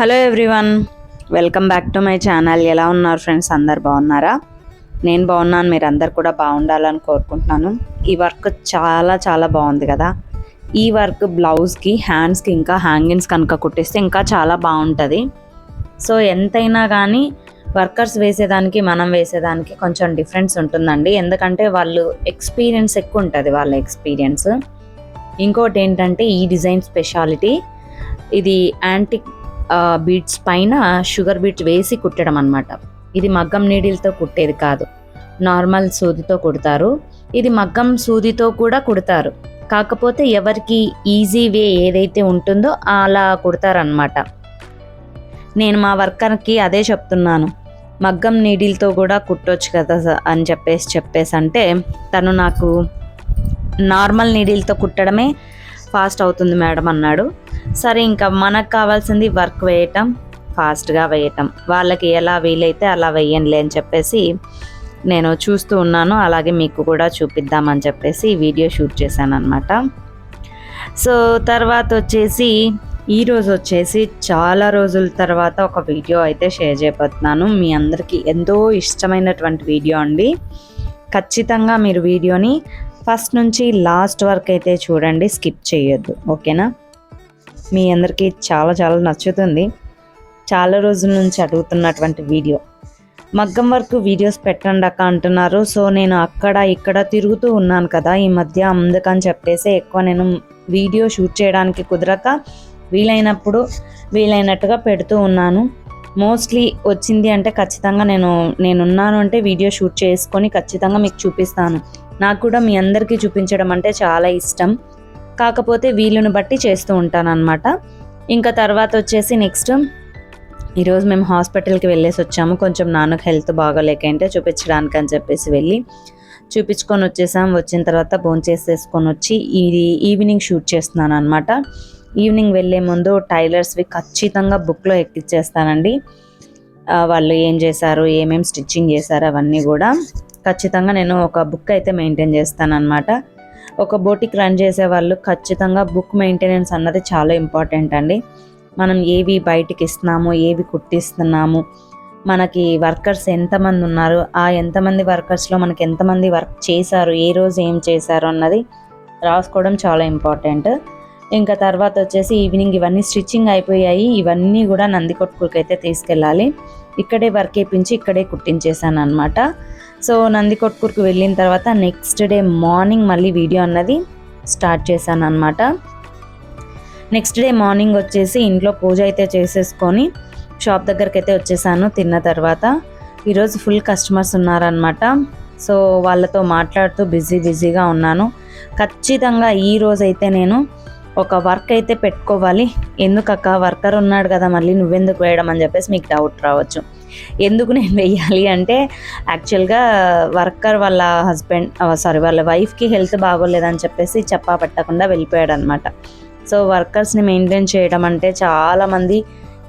Hello everyone welcome back to my channel. ఎలా ఉన్నారు friends? అందరు బాగున్నారా? నేను బాగున్నాను మీరు అందరు కూడా బాగుండాలని కోరుకుంటున్నాను. ఈ వర్క్ చాలా చాలా బాగుంది కదా. ఈ వర్క్ బ్లౌజ్కి హ్యాండ్స్కి ఇంకా హ్యాంగింగ్స్ కనుక కుట్టిస్తే ఇంకా చాలా బాగుంటుంది. సో ఎంతైనా కానీ వర్కర్స్ వేసేదానికి మనం వేసేదానికి కొంచెం డిఫరెన్స్ ఉంటుందండి. ఎందుకంటే వాళ్ళు ఎక్స్పీరియన్స్ ఎక్కువ ఉంటుంది వాళ్ళ ఎక్స్పీరియన్స్. ఇంకోటి ఏంటంటే ఈ డిజైన్ స్పెషాలిటీ ఇది యాంటిక్ బీట్స్ పైన షుగర్ బీట్స్ వేసి కుట్టడం అనమాట ఇది మగ్గం నీడిల్తో కుట్టేది కాదు. నార్మల్ సూదితో కుడతారు. ఇది మగ్గం సూదితో కూడా కుడతారు. కాకపోతే ఎవరికి ఈజీ వే ఏదైతే ఉంటుందో అలా కుడతారనమాట నేను మా వర్కర్కి అదే చెప్తున్నాను. మగ్గం నీడిల్తో కూడా కుట్టొచ్చు కదా అని చెప్పేసి చెప్పేసి అంటే తను నాకు నార్మల్ నీడిల్తో కుట్టడమే ఫాస్ట్ అవుతుంది మేడం అన్నాడు. సరే ఇంకా మనకు కావాల్సింది వర్క్ వేయటం ఫాస్ట్గా వేయటం. వాళ్ళకి ఎలా వీలైతే అలా వేయండి అని చెప్పేసి నేను చూస్తూ ఉన్నాను. అలాగే మీకు కూడా చూపిద్దామని చెప్పేసి వీడియో షూట్ చేశాను అనమాట సో తర్వాత వచ్చేసి ఈరోజు వచ్చేసి చాలా రోజుల తర్వాత ఒక వీడియో అయితే షేర్ చేయబోతున్నాను. మీ అందరికీ ఎంతో ఇష్టమైనటువంటి వీడియో అండి. ఖచ్చితంగా మీరు వీడియోని ఫస్ట్ నుంచి లాస్ట్ వరకు అయితే చూడండి స్కిప్ చేయొద్దు ఓకేనా? మీ అందరికీ చాలా చాలా నచ్చుతుంది. చాలా రోజుల నుంచి అడుగుతున్నటువంటి వీడియో. మగ్గం వరకు వీడియోస్ పెట్టండి అక్క అంటున్నారు. సో నేను అక్కడ ఇక్కడ తిరుగుతూ ఉన్నాను కదా ఈ మధ్య అందుకని చెప్పేసి ఎక్కువ నేను వీడియో షూట్ చేయడానికి కుదరక వీలైనప్పుడు వీలైనట్టుగా పెడుతూ ఉన్నాను. మోస్ట్లీ వచ్చింది అంటే ఖచ్చితంగా నేను నేనున్నాను అంటే వీడియో షూట్ చేసుకొని ఖచ్చితంగా మీకు చూపిస్తాను. నాకు కూడా మీ అందరికీ చూపించడం అంటే చాలా ఇష్టం. కాకపోతే వీలుని బట్టి చేస్తూ ఉంటానన్నమాట. ఇంకా తర్వాత వచ్చేసి నెక్స్ట్ ఈరోజు మేము హాస్పిటల్కి వెళ్ళేసి వచ్చాము. కొంచెం నాన్నకు హెల్త్ బాగోలేకంటే చూపించడానికి అని చెప్పేసి వెళ్ళి చూపించుకొని వచ్చేసాం. వచ్చిన తర్వాత భోంచేసేసుకొని చేసేసుకొని వచ్చి ఇది ఈవినింగ్ షూట్ చేస్తున్నాను అనమాట ఈవినింగ్ వెళ్ళే ముందు టైలర్స్వి ఖచ్చితంగా బుక్లో ఎక్కిచ్చేస్తానండి. వాళ్ళు ఏం చేశారు ఏమేమి స్టిచ్చింగ్ చేశారు అవన్నీ కూడా. ఖచ్చితంగా నేను ఒక బుక్ అయితే మెయింటైన్ చేస్తాను అనమాట ఒక బోటిక్ రన్ చేసే వాళ్ళు ఖచ్చితంగా బుక్ మెయింటెనెన్స్ అన్నది చాలా ఇంపార్టెంట్ అండి. మనం ఏవి బయటికి ఇస్తున్నాము ఏవి కుట్టిస్తున్నాము మనకి వర్కర్స్ ఎంతమంది ఉన్నారు ఆ ఎంతమంది వర్కర్స్లో మనకి ఎంతమంది వర్క్ చేశారు ఏ రోజు ఏం చేశారు అన్నది రాసుకోవడం చాలా ఇంపార్టెంట్ ఇంకా తర్వాత వచ్చేసి ఈవినింగ్ ఇవన్నీ స్టిచ్చింగ్ అయిపోయాయి ఇవన్నీ కూడా నంది అయితే తీసుకెళ్ళాలి. ఇక్కడే వర్క్ వేయించి ఇక్కడే కుట్టించేసాను అనమాట సో నంది వెళ్ళిన తర్వాత నెక్స్ట్ డే మార్నింగ్ మళ్ళీ వీడియో అన్నది స్టార్ట్ చేశాను అనమాట నెక్స్ట్ డే మార్నింగ్ వచ్చేసి ఇంట్లో పూజ అయితే చేసేసుకొని షాప్ దగ్గరికి అయితే వచ్చేసాను తిన్న తర్వాత. ఈరోజు ఫుల్ కస్టమర్స్ ఉన్నారనమాట సో వాళ్ళతో మాట్లాడుతూ బిజీ బిజీగా ఉన్నాను. ఖచ్చితంగా ఈ రోజు అయితే నేను ఒక వర్క్ అయితే పెట్టుకోవాలి. ఎందుకక్క? వర్కర్ ఉన్నాడు కదా మళ్ళీ నువ్వెందుకు వేయడం అని చెప్పేసి మీకు డౌట్ రావచ్చు. ఎందుకు నేను వెయ్యాలి అంటే యాక్చువల్గా వర్కర్ వాళ్ళ హస్బెండ్ సారీ వాళ్ళ వైఫ్కి హెల్త్ బాగోలేదని చెప్పేసి చెప్పా పట్టకుండా వెళ్ళిపోయాడు అనమాట సో వర్కర్స్ని మెయింటైన్ చేయడం అంటే చాలామంది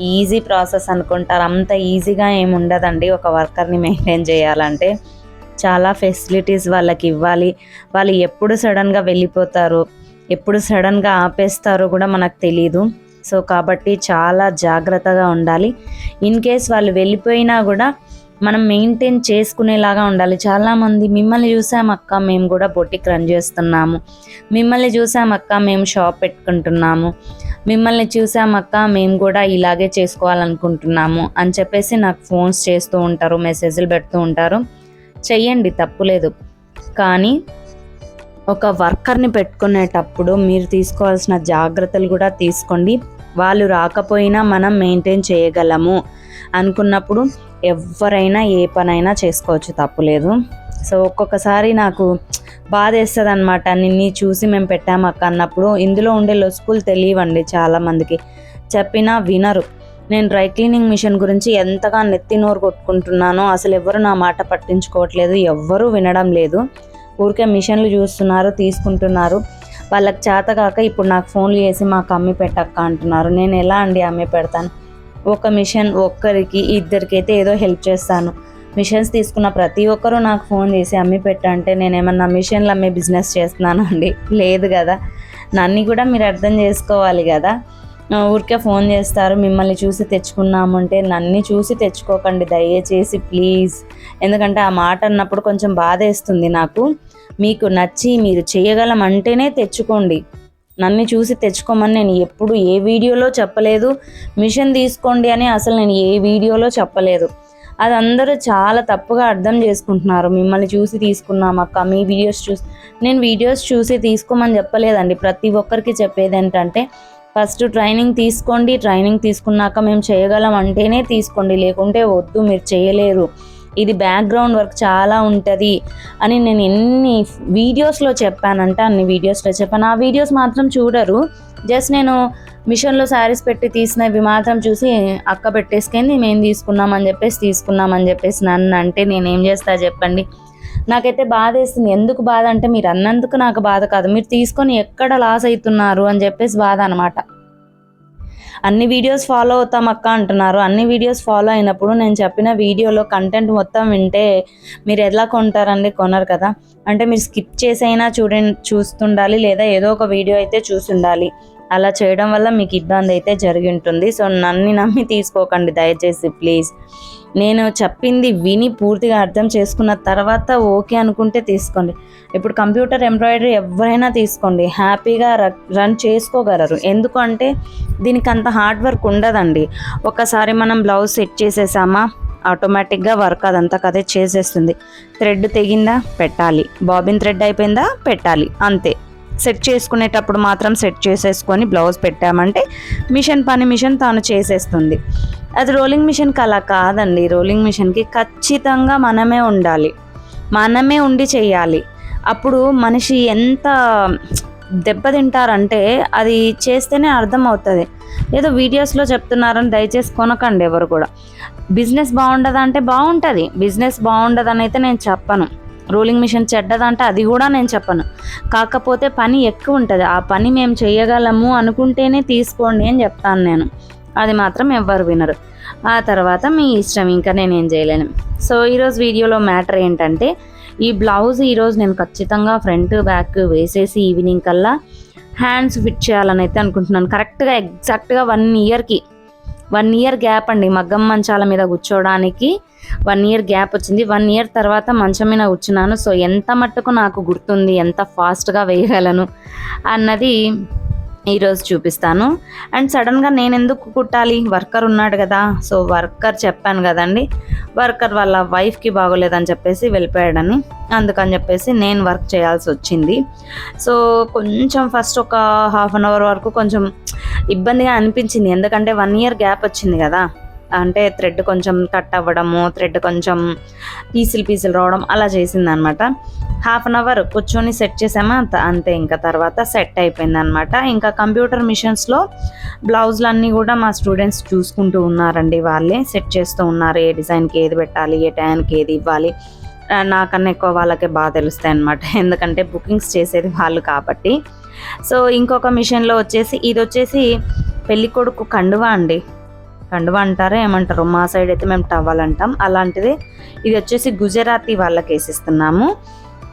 ఈజీ ప్రాసెస్ అనుకుంటారు. అంత ఈజీగా ఏమి ఉండదండి ఒక వర్కర్ని మెయింటైన్ చేయాలంటే. చాలా ఫెసిలిటీస్ వాళ్ళకి ఇవ్వాలి. వాళ్ళు ఎప్పుడు సడన్గా వెళ్ళిపోతారు ఎప్పుడు సడన్గా ఆపేస్తారో కూడా మనకు తెలియదు సో కాబట్టి చాలా జాగ్రత్తగా ఉండాలి. ఇన్ కేస్ వాళ్ళు వెళ్ళిపోయినా కూడా మనం మెయింటైన్ చేసుకునేలాగా ఉండాలి. చాలామంది మిమ్మల్ని చూసాం అక్క మేము కూడా బొటిక్ రన్ చేస్తున్నాము. మిమ్మల్ని చూసాం అక్క మేము షాప్ పెట్టుకుంటున్నాము. మిమ్మల్ని చూసాం అక్క మేము కూడా ఇలాగే చేసుకోవాలనుకుంటున్నాము అని చెప్పేసి నాకు ఫోన్స్ చేస్తూ ఉంటారు మెసేజ్లు పెడుతూ ఉంటారు. చెయ్యండి తప్పులేదు కానీ ఒక వర్కర్ని పెట్టుకునేటప్పుడు మీరు తీసుకోవాల్సిన జాగ్రత్తలు కూడా తీసుకోండి. వాళ్ళు రాకపోయినా మనం మెయింటైన్ చేయగలము అనుకున్నప్పుడు ఎవరైనా ఏ పనైనా చేసుకోవచ్చు తప్పులేదు సో ఒక్కొక్కసారి నాకు బాధ వేస్తుంది అనమాట నిన్ను చూసి మేము పెట్టామక్క అన్నప్పుడు ఇందులో ఉండే లొసుకులు తెలియవండి చాలామందికి. చెప్పినా వినరు. నేను డ్రై క్లీనింగ్ మిషన్ గురించి ఎంతగా నెత్తి నోరు కొట్టుకుంటున్నానో అసలు ఎవరు నా మాట పట్టించుకోవట్లేదు ఎవ్వరూ వినడం లేదు. ఊరికే మిషన్లు చూస్తున్నారు తీసుకుంటున్నారు. వాళ్ళకి చేత కాక ఇప్పుడు నాకు ఫోన్లు చేసి మాకు అమ్మి పెట్టక్క అంటున్నారు. నేను ఎలా అండి అమ్మి పెడతాను? ఒక మిషన్ ఒక్కరికి ఇద్దరికైతే ఏదో హెల్ప్ చేస్తాను. మిషన్స్ తీసుకున్న ప్రతి ఒక్కరూ నాకు ఫోన్ చేసి అమ్మి పెట్టంటే నేను ఏమన్నా మిషన్లు అమ్మే బిజినెస్ చేస్తున్నాను అండి లేదు కదా. నన్ను కూడా మీరు అర్థం చేసుకోవాలి కదా. ఊరికే ఫోన్ చేస్తారు మిమ్మల్ని చూసి తెచ్చుకున్నామంటే నన్ను చూసి తెచ్చుకోకండి దయచేసి ప్లీజ్. ఎందుకంటే ఆ మాట అన్నప్పుడు కొంచెం బాధ వేస్తుంది నాకు. మీకు నచ్చి మీరు చేయగలం అంటేనే తెచ్చుకోండి. నన్ను చూసి తెచ్చుకోమని నేను ఎప్పుడు ఏ వీడియోలో చెప్పలేదు. మిషన్ తీసుకోండి అని అసలు నేను ఏ వీడియోలో చెప్పలేదు. అది అందరూ చాలా తప్పుగా అర్థం చేసుకుంటున్నారు. మిమ్మల్ని చూసి తీసుకున్నాం అక్క మీ వీడియోస్ చూసి నేను వీడియోస్ చూసి తీసుకోమని చెప్పలేదండి. ప్రతి ఒక్కరికి చెప్పేది ఏంటంటే ఫస్ట్ ట్రైనింగ్ తీసుకోండి. ట్రైనింగ్ తీసుకున్నాక మేము చేయగలం అంటేనే తీసుకోండి. లేకుంటే వద్దు మీరు చేయలేరు. ఇది బ్యాక్గ్రౌండ్ వర్క్ చాలా ఉంటుంది అని నేను ఎన్ని వీడియోస్లో చెప్పానంటే అన్ని వీడియోస్లో చెప్పాను. ఆ వీడియోస్ మాత్రం చూడరు. జస్ట్ నేను మిషన్లో శారీస్ పెట్టి తీసినవి మాత్రం చూసి అక్క పెట్టేసుకుంది మేము తీసుకున్నామని చెప్పేసి తీసుకున్నామని చెప్పేసి నన్ను అంటే నేను ఏం చేస్తా చెప్పండి. నాకైతే బాధ వేస్తుంది. ఎందుకు బాధ అంటే మీరు అన్నందుకు నాకు బాధ కాదు. మీరు తీసుకొని ఎక్కడ లాస్ అవుతున్నారు అని చెప్పేసి బాధ అనమాట అన్ని వీడియోస్ ఫాలో అవుతాం అక్క అంటున్నారు. అన్ని వీడియోస్ ఫాలో అయినప్పుడు నేను చెప్పిన వీడియోలో కంటెంట్ మొత్తం వింటే మీరు ఎలా కొంటారండి కొనరు కదా. అంటే మీరు స్కిప్ చేసైనా చూడ చూస్తుండాలి లేదా ఏదో ఒక వీడియో అయితే చూస్తుండాలి అలా చేయడం వల్ల మీకు ఇబ్బంది అయితే జరిగి ఉంటుంది. సో నన్ను నమ్మి తీసుకోకండి దయచేసి ప్లీజ్. నేను చెప్పింది విని పూర్తిగా అర్థం చేసుకున్న తర్వాత ఓకే అనుకుంటే తీసుకోండి. ఇప్పుడు కంప్యూటర్ ఎంబ్రాయిడరీ ఎవరైనా తీసుకోండి. హ్యాపీగా రన్ చేసుకోగలరు. ఎందుకంటే దీనికి అంత హార్డ్ వర్క్ ఉండదండి. ఒకసారి మనం బ్లౌజ్ సెట్ చేసేసామా? ఆటోమేటిక్గా వర్క్ అదంతా కదే చేసేస్తుంది. థ్రెడ్ తెగిందా? పెట్టాలి. బాబిన్ థ్రెడ్ అయిపోయిందా? పెట్టాలి. అంతే. సెట్ చేసుకునేటప్పుడు మాత్రం సెట్ చేసేసుకొని బ్లౌజ్ పెట్టామంటే మిషన్ పని మిషన్ తాను చేసేస్తుంది. అది రోలింగ్ మిషన్కి అలా కాదండి. రోలింగ్ మిషన్కి ఖచ్చితంగా మనమే ఉండాలి. మనమే ఉండి చేయాలి. అప్పుడు మనిషి ఎంత దెబ్బతింటారంటే అది చేస్తేనే అర్థమవుతుంది. ఏదో వీడియోస్లో చెప్తున్నారని దయచేసి కొనకండి ఎవరు కూడా. బిజినెస్ బాగుండదా అంటే బాగుంటుంది. బిజినెస్ బాగుండదని అయితే నేను చెప్పను. రోలింగ్ మిషన్ చెడ్డదంటే అది కూడా నేను చెప్పను. కాకపోతే పని ఎక్కువ ఉంటుంది ఆ పని మేము చేయగలము అనుకుంటేనే తీసుకోండి అని చెప్తాను నేను. అది మాత్రం ఎవ్వరు వినరు. ఆ తర్వాత మీ ఇష్టం ఇంకా నేను ఏం చేయలేను. సో ఈరోజు వీడియోలో మ్యాటర్ ఏంటంటే ఈ బ్లౌజ్ ఈరోజు నేను ఖచ్చితంగా ఫ్రంట్ బ్యాక్ వేసేసి ఈవినింగ్ కల్లా హ్యాండ్స్ ఫిట్ చేయాలని అయితే అనుకుంటున్నాను. కరెక్ట్గా ఎగ్జాక్ట్గా వన్ ఇయర్కి వన్ ఇయర్ గ్యాప్ అండి. మగ్గం మంచాల మీద కూర్చోవడానికి వన్ ఇయర్ గ్యాప్ వచ్చింది. వన్ ఇయర్ తర్వాత మంచం మీద కూర్చున్నాను. సో ఎంత మట్టుకు నాకు గుర్తుంది ఎంత ఫాస్ట్గా వేయగలను అన్నది ఈరోజు చూపిస్తాను. అండ్ సడన్గా నేను ఎందుకు కుట్టాలి? వర్కర్ ఉన్నాడు కదా సో వర్కర్ చెప్పాను కదండి. వర్కర్ వాళ్ళ వైఫ్కి బాగోలేదని చెప్పేసి వెళ్ళిపోయాడని. అందుకని చెప్పేసి నేను వర్క్ చేయాల్సి వచ్చింది. సో కొంచెం ఫస్ట్ ఒక హాఫ్ అన్ అవర్ వరకు కొంచెం ఇబ్బందిగా అనిపించింది. ఎందుకంటే వన్ ఇయర్ గ్యాప్ వచ్చింది కదా. అంటే థ్రెడ్ కొంచెం కట్ అవ్వడము థ్రెడ్ కొంచెం పీసులు పీసులు రావడం అలా చేసింది అనమాట హాఫ్ అన్ అవర్ కూర్చొని సెట్ చేసామా? అంత- అంతే ఇంకా తర్వాత సెట్ అయిపోయింది అనమాట ఇంకా కంప్యూటర్ మిషన్స్లో బ్లౌజులు అన్నీ కూడా మా స్టూడెంట్స్ చూసుకుంటూ ఉన్నారండి వాళ్ళే. సెట్ చేస్తూ ఉన్నారు. ఏ డిజైన్కి ఏది పెట్టాలి ఏ టైంకి ఏది ఇవ్వాలి. నాకన్నా ఎక్కువ వాళ్ళకే బాగా తెలుస్తాయి అనమాట ఎందుకంటే బుకింగ్స్ చేసేది వాళ్ళు కాబట్టి. సో ఇంకొక మిషన్లో వచ్చేసి ఇది వచ్చేసి పెళ్ళికొడుకు కండువా అండి. కండువా అంటారా ఏమంటారు? మా సైడ్ అయితే మేము టవల్ అంటాం. అలాంటిది ఇది వచ్చేసి గుజరాతీ వాళ్ళకి వేసిస్తున్నాము.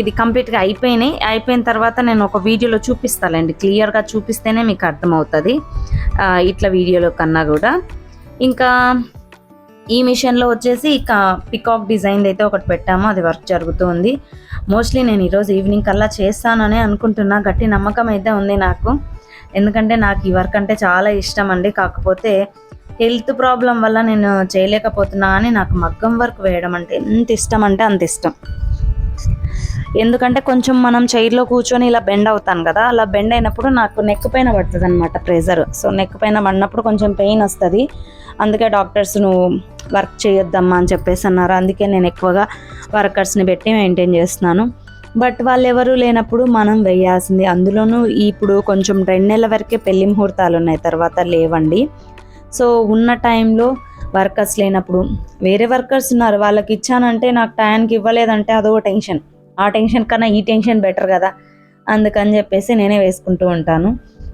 ఇది కంప్లీట్గా అయిపోయినాయి. అయిపోయిన తర్వాత నేను ఒక వీడియోలో చూపిస్తానండి క్లియర్గా చూపిస్తేనే మీకు అర్థమవుతుంది. ఇట్లా వీడియోలో కన్నా కూడా. ఇంకా ఈ మిషన్లో వచ్చేసి ఇక పికాక్ డిజైన్ అయితే ఒకటి పెట్టాము. అది వర్క్ జరుగుతుంది. మోస్ట్లీ నేను ఈరోజు ఈవినింగ్ కల్లా చేస్తానని అనుకుంటున్నా. గట్టి నమ్మకం అయితే ఉంది నాకు. ఎందుకంటే నాకు ఈ వర్క్ అంటే చాలా ఇష్టం అండి. కాకపోతే హెల్త్ ప్రాబ్లం వల్ల నేను చేయలేకపోతున్నా అని నాకు మగ్గం వర్క్ వేయడం అంటే ఎంత ఇష్టం అంటే అంత ఇష్టం. ఎందుకంటే కొంచెం మనం చైర్లో కూర్చొని ఇలా బెండ్ అవుతాను కదా అలా బెండ్ అయినప్పుడు నాకు నెక్ పైన పడుతుంది అనమాట ప్రెజర్. సో నెక్ పైన పడినప్పుడు కొంచెం పెయిన్ వస్తుంది. అందుకే డాక్టర్స్ నువ్వు వర్క్ చేయొద్దమ్మా అని చెప్పేసి అన్నారు. అందుకే నేను ఎక్కువగా వర్కర్స్ని పెట్టి మెయింటైన్ చేస్తున్నాను. బట్ వాళ్ళు ఎవరు లేనప్పుడు మనం వేయాల్సింది అందులోనూ ఇప్పుడు కొంచెం రెండు నెలల వరకే పెళ్ళి ముహూర్తాలు ఉన్నాయి తర్వాత లేవండి. సో ఉన్న టైంలో వర్కర్స్ లేనప్పుడు వేరే వర్కర్స్ ఉన్నారు వాళ్ళకి ఇచ్చానంటే నాకు టైంకి ఇవ్వలేదంటే అదో టెన్షన్. ఆ టెన్షన్ కన్నా ఈ టెన్షన్ బెటర్ కదా అందుకని చెప్పేసి నేనే వేసుకుంటూ ఉంటాను.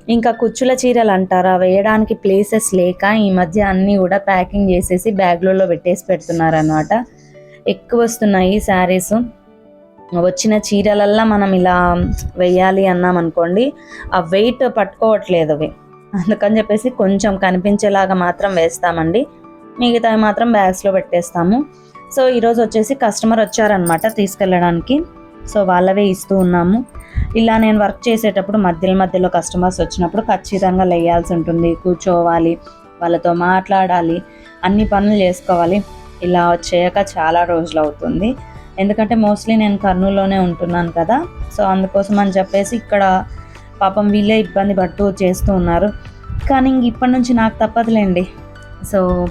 ఇంకా కుచ్చుల చీరలు అంటారా? వేయడానికి ప్లేసెస్ లేక ఈ మధ్య అన్నీ కూడా ప్యాకింగ్ చేసేసి బ్యాగ్లలో పెట్టేసి పెడుతున్నారు అనమాట ఎక్కువ వస్తున్నాయి శారీస్. వచ్చిన చీరలల్లా మనం ఇలా వెయ్యాలి అన్నాం అనుకోండి ఆ వెయిట్ పట్టుకోవట్లేదు అవి. అందుకని చెప్పేసి కొంచెం కనిపించేలాగా మాత్రం వేస్తామండి. మిగతావి మాత్రం బ్యాగ్స్లో పెట్టేస్తాము. సో ఈరోజు వచ్చేసి కస్టమర్ వచ్చారనమాట తీసుకెళ్ళడానికి. సో వాళ్ళవే ఇస్తూ ఉన్నాము. ఇలా నేను వర్క్ చేసేటప్పుడు మధ్యలో మధ్యలో కస్టమర్స్ వచ్చినప్పుడు ఖచ్చితంగా లేయాల్సి ఉంటుంది. కూర్చోవాలి వాళ్ళతో మాట్లాడాలి అన్ని పనులు చేసుకోవాలి. ఇలా చేయక చాలా రోజులు అవుతుంది. ఎందుకంటే మోస్ట్లీ నేను కర్నూలులోనే ఉంటున్నాను కదా. సో అందుకోసం అని చెప్పేసి ఇక్కడ పాపం వీళ్ళే ఇబ్బంది పడుతూ చేస్తూ ఉన్నారు. కానీ ఇంక ఇప్పటి నుంచి నాకు తప్పదులేండి. సో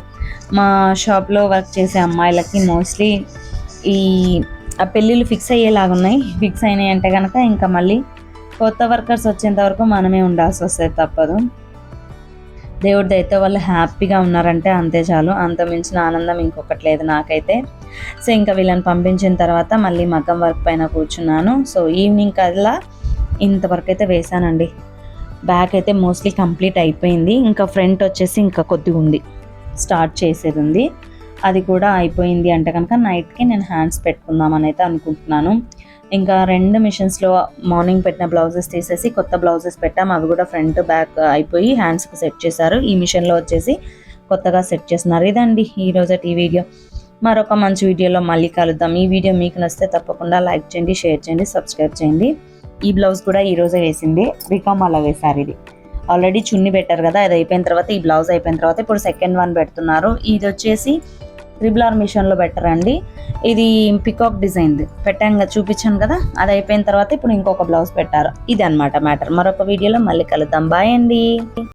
మా షాప్లో వర్క్ చేసే అమ్మాయిలకి మోస్ట్లీ ఈ ఆ పెళ్ళిళ్ళు ఫిక్స్ అయ్యేలాగా ఉన్నాయి. ఫిక్స్ అయినాయి అంటే కనుక ఇంకా మళ్ళీ కొత్త వర్కర్స్ వచ్చేంత వరకు మనమే ఉండాల్సి వస్తుంది తప్పదు. దేవుడి దయతో వాళ్ళు హ్యాపీగా ఉన్నారంటే అంతే చాలు. అంత మించిన ఆనందం ఇంకొకటి లేదు నాకైతే. సో ఇంకా వీళ్ళని పంపించిన తర్వాత మళ్ళీ మగ్గం వర్క్ పైన కూర్చున్నాను. సో ఈవినింగ్ కల్లా ఇంతవరకు అయితే వేసానండి బ్యాక్ అయితే మోస్ట్లీ కంప్లీట్ అయిపోయింది. ఇంకా ఫ్రంట్ వచ్చేసి ఇంకా కొద్దిగా ఉంది. స్టార్ట్ చేసేది ఉంది. అది కూడా అయిపోయింది అంటే కనుక నైట్కి నేను హ్యాండ్స్ పెట్టుకుందామని అయితే అనుకుంటున్నాను. ఇంకా రెండు మిషన్స్లో మార్నింగ్ పెట్టిన బ్లౌజెస్ తీసేసి కొత్త బ్లౌజెస్ పెట్టాము అవి కూడా ఫ్రంట్ బ్యాక్ అయిపోయి హ్యాండ్స్కి సెట్ చేశారు. ఈ మిషన్లో వచ్చేసి కొత్తగా సెట్ చేస్తున్నారు. ఇదండి ఈ ఈ వీడియో. మరొక మంచి వీడియోలో మళ్ళీ కలుద్దాం. ఈ వీడియో మీకు నచ్చితే తప్పకుండా లైక్ చేయండి షేర్ చేయండి సబ్స్క్రైబ్ చేయండి. ఈ బ్లౌజ్ కూడా ఈ రోజే వేసింది. రికామ్ అలా వేశారు ఇది. ఆల్రెడీ చున్ని పెట్టారు కదా అది అయిపోయిన తర్వాత ఈ బ్లౌజ్ అయిపోయిన తర్వాత ఇప్పుడు సెకండ్ వన్ పెడుతున్నారు. ఇది వచ్చేసి త్రిబుల్ ఆర్ మిషన్లో పెట్టరండి. ఇది పికాక్ డిజైన్ పెట్టాను కదా చూపించాను కదా అది అయిపోయిన తర్వాత ఇప్పుడు ఇంకొక బ్లౌజ్ పెట్టారు. ఇది అన్నమాట మ్యాటర్. మరొక వీడియోలో మళ్ళీ కలుద్దాం. బాయ్ అండి.